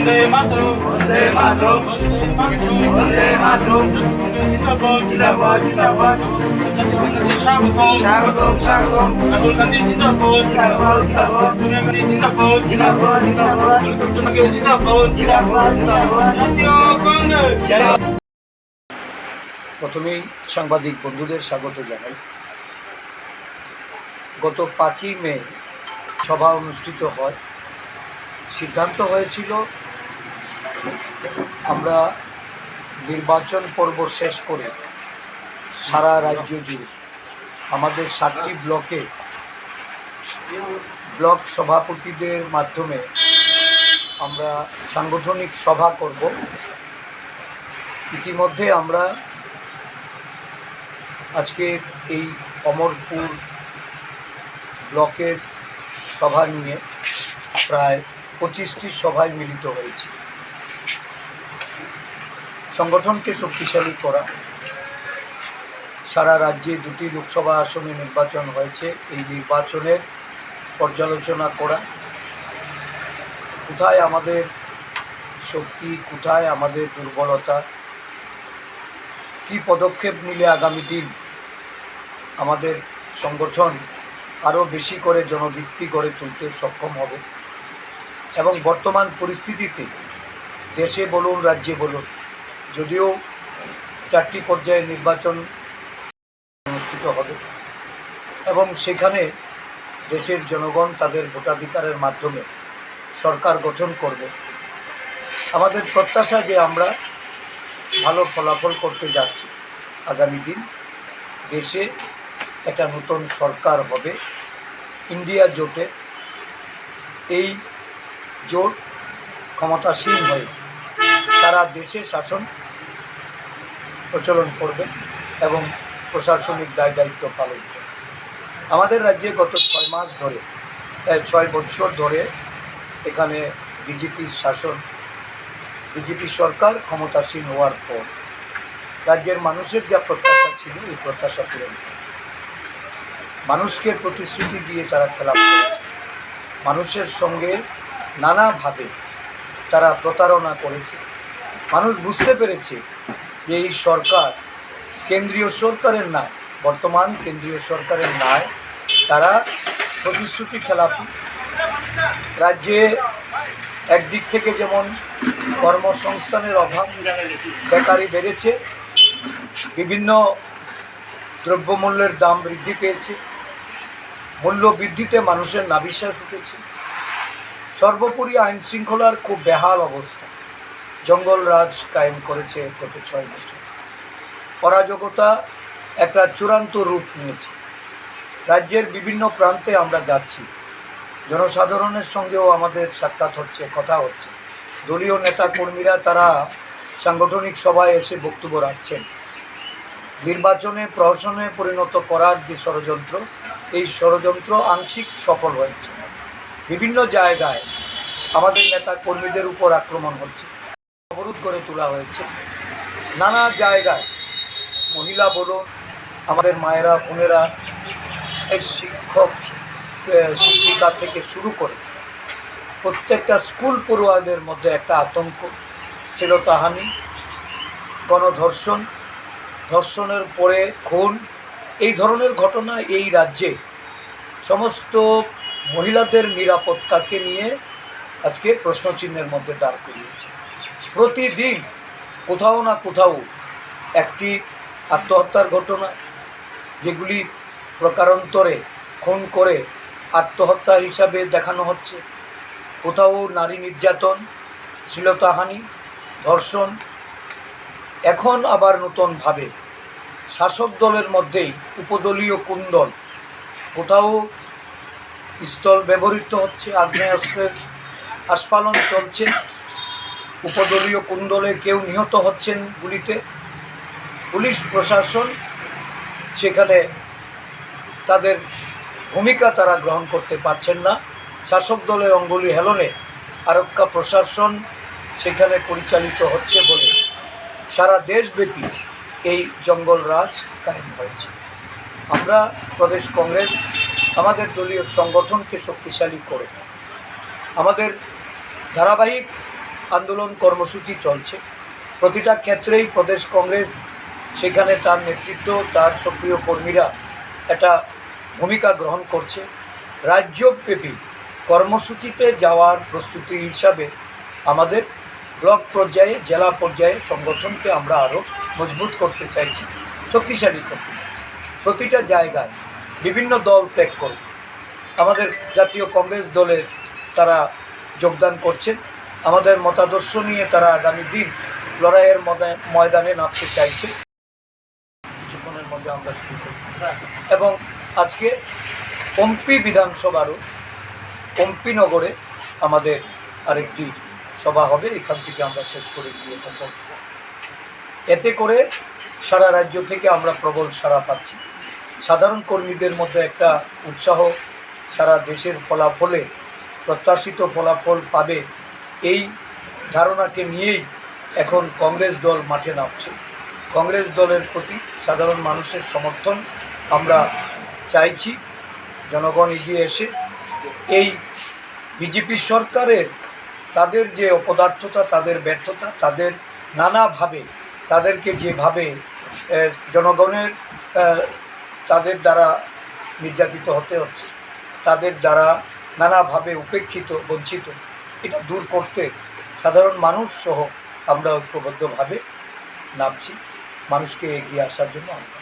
বন্দে প্রথমেই সাংবাদিক বন্ধুদের স্বাগত জানাই। গত পাঁচই মে সভা অনুষ্ঠিত হয়। সিদ্ধান্ত হয়েছিল আমরা নির্বাচন পর্ব শেষ করে সারা রাজ্য জুড়ে আমাদের সাতটি ব্লকে ব্লক সভাপতিদের মাধ্যমে আমরা সাংগঠনিক সভা করব। ইতিমধ্যে আমরা আজকে এই অমরপুর ব্লকের সভা নিয়ে প্রায় পঁচিশটি সভায় মিলিত হয়েছে। সংগঠনকে শক্তিশালী করা। সারা রাজ্যে দুটি লোকসভা আসনে নির্বাচন হয়েছে। এই নির্বাচনের পর্যালোচনা করা। কোথায় আমাদের শক্তি, কোথায় আমাদের দুর্বলতা? কি পদক্ষেপ নিলে আগামী দিন আমাদের সংগঠন আরও বেশি করে জনভিত্তি গড়ে তুলতে সক্ষম হবে? এবং বর্তমান পরিস্থিতিতে দেশে বলুন, রাজ্যে বলুন যদিও চারটি পর্যায়ে নির্বাচন অনুষ্ঠিত হবে এবং সেখানে দেশের জনগণ তাদের ভোটাধিকারের মাধ্যমে সরকার গঠন করবে। আমাদের প্রত্যাশা যে আমরা ভালো ফলাফল করতে যাচ্ছি। আগামী দিন দেশে একটা নতুন সরকার হবে। ইন্ডিয়া জোটে এই জোট ক্ষমতাসীন হয়ে সারা দেশে শাসন প্রচলন করবে এবং প্রশাসনিক দায় দায়িত্ব পালন করবে। আমাদের রাজ্যে গত ছয় মাস ধরে ছয় বছর ধরে এখানে বিজেপির শাসন বিজেপি সরকার ক্ষমতাসীন হওয়ার পর রাজ্যের মানুষের যা প্রত্যাশা ছিল, এই প্রত্যাশা পূরণ মানুষকে প্রতিশ্রুতি দিয়ে তারা খেলা করেছে। মানুষের সঙ্গে নানাভাবে তারা প্রতারণা করেছে। মানুষ বুঝতে পেরেছে যে এই সরকার কেন্দ্রীয় সরকারের নয় বর্তমান কেন্দ্রীয় সরকারের নয় তারা প্রতিশ্রুতি খেলাপ। রাজ্যে একদিক থেকে যেমন কর্মসংস্থানের অভাব বেকারি বেড়েছে, বিভিন্ন দ্রব্যমূল্যের দাম বৃদ্ধি পেয়েছে, মূল্য বৃদ্ধিতে মানুষের নাবিশ্বাস উঠেছে। সর্বোপরি আইন শৃঙ্খলার খুব বেহাল অবস্থা। জঙ্গল রাজ কায়েম করেছে গত ছয় বছর। অরাজকতা একটা চূড়ান্ত রূপ নিয়েছে। রাজ্যের বিভিন্ন প্রান্তে আমরা যাচ্ছি। জনসাধারণের সঙ্গেও আমাদের সাক্ষাৎ হচ্ছে, কথা হচ্ছে। দলীয় নেতা কর্মীরা তারা সাংগঠনিক সভায় এসে বক্তব্য রাখছেন। নির্বাচনে প্রহসনে পরিণত করার যে ষড়যন্ত্র, এই ষড়যন্ত্র আংশিক সফল হয়েছে। বিভিন্ন জায়গায় আমাদের নেতা কর্মীদের উপর আক্রমণ হচ্ছে। অবরোধ করে তোলা হয়েছে। নানা জায়গায় মহিলা বলুন, আমাদের মায়েরা, বোনেরা, এই শিক্ষক শিক্ষিকা থেকে শুরু করে প্রত্যেকটা স্কুল পড়ুয়াদের মধ্যে একটা আতঙ্ক ছিল তাহানি। গণধর্ষণ, ধর্ষণের পরে খুন, এই ধরনের ঘটনা এই রাজ্যে সমস্ত মহিলাদের নিরাপত্তাকে নিয়ে আজকে প্রশ্নচিহ্নের মধ্যে দাঁড় করিয়েছে। প্রতিদিন কোথাও না কোথাও একটি আত্মহত্যার ঘটনা, যেগুলি প্রকারান্তরে খুন করে আত্মহত্যা হিসাবে দেখানো হচ্ছে। কোথাও নারী নির্যাতন, শ্লীলতাহানি, ধর্ষণ, এখন আবার নতুনভাবে শাসক দলের মধ্যেই উপদলীয় কুণ্ডল কোথাও স্থল ব্যবহৃত হচ্ছে, আগ্নেয়াস্ত্রের আস্ফালন চলছে। উপদলীয় কুণ্ডলে কেউ নিহত হচ্ছেন গুলিতে। পুলিশ প্রশাসন সেখানে তাদের ভূমিকা তারা গ্রহণ করতে পারছেন না। শাসক দলের অঙ্গুলি হেলনে আরক্ষা প্রশাসন সেখানে পরিচালিত হচ্ছে বলে সারা দেশব্যাপী এই জঙ্গল রাজ কায়েম হয়েছে। আমরা প্রদেশ কংগ্রেস আমাদের দলীয় সংগঠনকে শক্তিশালী করে, আমাদের ধারাবাহিক আন্দোলন কর্মসূচি চলছে। প্রতিটা ক্ষেত্রেই প্রদেশ কংগ্রেস সেখানে তার নেতৃত্ব, তার সক্রিয় কর্মীরা একটা ভূমিকা গ্রহণ করছে। রাজ্যব্যাপী কর্মসূচিতে যাওয়ার প্রস্তুতি হিসাবে আমাদের ব্লক পর্যায়ে, জেলা পর্যায়ে সংগঠনকে আমরা আরও মজবুত করতে চাইছি, শক্তিশালী করতে প্রতিটা জায়গায় বিভিন্ন দল ত্যাগ করবে। আমাদের জাতীয় কংগ্রেস দলের তারা যোগদান করছেন। আমাদের মতাদর্শ নিয়ে তারা আগামী দিন লড়াইয়ের ময়দা- ময়দানে নামতে চাইছে। কিছুক্ষণের মধ্যে আমরা শুরু করি এবং আজকে পম্পি বিধানসভারও পম্পিনগরে আমাদের আরেকটি সভা হবে। এখান থেকে আমরা শেষ করে দিয়ে থাকব এতে করে সারা রাজ্য থেকে আমরা প্রবল সাড়া পাচ্ছি। সাধারণ কর্মীদের মধ্যে একটা উৎসাহ সারা দেশের ফলাফলে, প্রত্যাশিত ফলাফল পাবে এই ধারণাকে নিয়েই এখন কংগ্রেস দল মাঠে নামছে। কংগ্রেস দলের প্রতি সাধারণ মানুষের সমর্থন আমরা চাইছি, জনগণ এগিয়ে এসে। এই বিজেপি সরকারের তাদের যে অপদার্থতা, তাদের ব্যর্থতা, তাদের নানাভাবে, তাদেরকে যেভাবে জনগণের তাদের দ্বারা নির্যাতিত হতে হচ্ছে, তাদের দ্বারা নানাভাবে উপেক্ষিত, বঞ্চিত এটা দূর করতে সাধারণ মানুষ সহ আমরা ঐক্যবদ্ধভাবে নামছি। মানুষকে এগিয়ে আসার জন্য আমরা